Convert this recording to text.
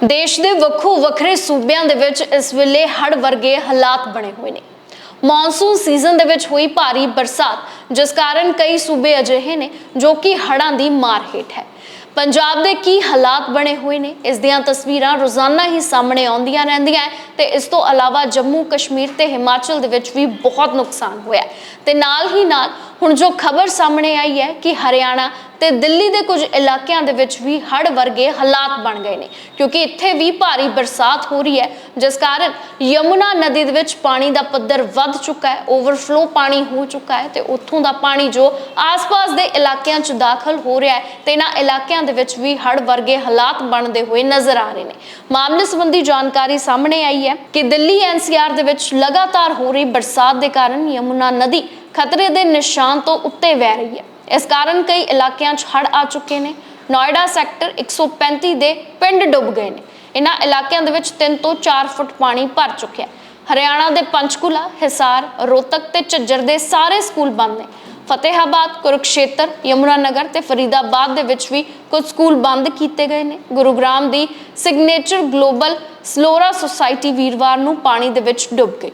ਦੇਸ਼ ਦੇ ਵੱਖੋ ਵੱਖਰੇ ਸੂਬਿਆਂ ਦੇ ਵਿੱਚ ਇਸ ਵੇਲੇ ਹੜ੍ਹ ਵਰਗੇ ਹਾਲਾਤ ਬਣੇ ਹੋਏ ਨੇ। ਮੌਨਸੂਨ ਸੀਜ਼ਨ ਦੇ ਵਿੱਚ ਹੋਈ ਭਾਰੀ ਬਰਸਾਤ, ਜਿਸ ਕਾਰਨ ਕਈ ਸੂਬੇ ਅਜਿਹੇ ਨੇ ਜੋ ਕਿ ਹੜ੍ਹਾਂ ਦੀ ਮਾਰ ਹੇਠ ਹੈ। ਪੰਜਾਬ ਦੇ ਕੀ ਹਾਲਾਤ ਬਣੇ ਹੋਏ ਨੇ, ਇਸ ਦੀਆਂ ਤਸਵੀਰਾਂ ਰੋਜ਼ਾਨਾ ਹੀ ਸਾਹਮਣੇ ਆਉਂਦੀਆਂ ਰਹਿੰਦੀਆਂ ਹੈ ਤੇ ਇਸ ਤੋਂ ਇਲਾਵਾ ਜੰਮੂ ਕਸ਼ਮੀਰ ਤੇ ਹਿਮਾਚਲ ਦੇ ਵਿੱਚ ਵੀ ਬਹੁਤ ਨੁਕਸਾਨ ਹੋਇਆ ਹੈ। ਤੇ ਨਾਲ ਹੀ ਨਾਲ ਹੁਣ ਜੋ ਖਬਰ ਸਾਹਮਣੇ ਆਈ ਹੈ ਕਿ ਹਰਿਆਣਾ ਤੇ ਦਿੱਲੀ ਦੇ ਕੁਝ ਇਲਾਕਿਆਂ ਦੇ ਵਿੱਚ ਵੀ ਹੜ੍ਹ ਵਰਗੇ ਹਾਲਾਤ ਬਣ ਗਏ ਨੇ, ਕਿਉਂਕਿ ਇੱਥੇ ਵੀ ਭਾਰੀ ਬਰਸਾਤ ਹੋ ਰਹੀ ਹੈ, ਜਿਸ ਕਾਰਨ ਯਮੁਨਾ ਨਦੀ ਦੇ ਵਿੱਚ ਪਾਣੀ ਦਾ ਪੱਧਰ ਵੱਧ ਚੁੱਕਾ ਹੈ, ਓਵਰਫਲੋ ਪਾਣੀ ਹੋ ਚੁੱਕਾ ਹੈ ਤੇ ਉੱਥੋਂ ਦਾ ਪਾਣੀ ਜੋ ਆਸ-ਪਾਸ ਦੇ ਇਲਾਕਿਆਂ 'ਚ ਦਾਖਲ ਹੋ ਰਿਹਾ ਹੈ ਤੇ ਇਹਨਾਂ ਇਲਾਕਿਆਂ ਦੇ ਵਿੱਚ ਵੀ ਹੜ੍ਹ ਵਰਗੇ ਹਾਲਾਤ ਬਣਦੇ ਹੋਏ ਨਜ਼ਰ ਆ ਰਹੇ ਨੇ। ਮਾਮਲੇ ਸੰਬੰਧੀ ਜਾਣਕਾਰੀ ਸਾਹਮਣੇ ਆਈ ਹੈ ਕਿ ਦਿੱਲੀ ਐਨਸੀਆਰ ਦੇ ਵਿੱਚ ਲਗਾਤਾਰ ਹੋ ਰਹੀ ਬਰਸਾਤ ਦੇ ਕਾਰਨ ਯਮੁਨਾ ਨਦੀ ਖਤਰੇ ਦੇ ਨਿਸ਼ਾਨ ਤੋਂ ਉੱਤੇ ਵਹਿ ਰਹੀ ਹੈ। ਇਸ ਕਾਰਨ ਕਈ ਇਲਾਕਿਆਂ 'ਚ ਹੜ੍ਹ ਆ ਚੁੱਕੇ ਨੇ। ਨੋਇਡਾ ਸੈਕਟਰ 135 ਦੇ ਪਿੰਡ ਡੁੱਬ ਗਏ ਨੇ। ਇਹਨਾਂ ਇਲਾਕਿਆਂ ਦੇ ਵਿੱਚ 3 ਤੋਂ 4 ਫੁੱਟ ਪਾਣੀ ਭਰ ਚੁੱਕਿਆ ਹਰਿਆਣਾ ਦੇ ਪੰਚਕੂਲਾ, ਹਿਸਾਰ, ਰੋਹਤਕ ਤੇ ਝੱਜਰ ਦੇ ਸਾਰੇ ਸਕੂਲ ਬੰਦ ਨੇ। ਫਤਿਹਾਬਾਦ, ਕੁਰੂਕਸ਼ੇਤਰ, ਯਮੁਨਾਨਗਰ ਤੇ ਫਰੀਦਾਬਾਦ ਦੇ ਵਿੱਚ ਵੀ ਕੁਝ ਸਕੂਲ ਬੰਦ ਕੀਤੇ ਗਏ ਨੇ। ਗੁਰੂਗ੍ਰਾਮ ਦੀ ਸਿਗਨੇਚਰ ਗਲੋਬਲ ਸਲੋਰਾ ਸੁਸਾਇਟੀ ਵੀਰਵਾਰ ਨੂੰ ਪਾਣੀ ਦੇ ਵਿੱਚ ਡੁੱਬ ਗਈ।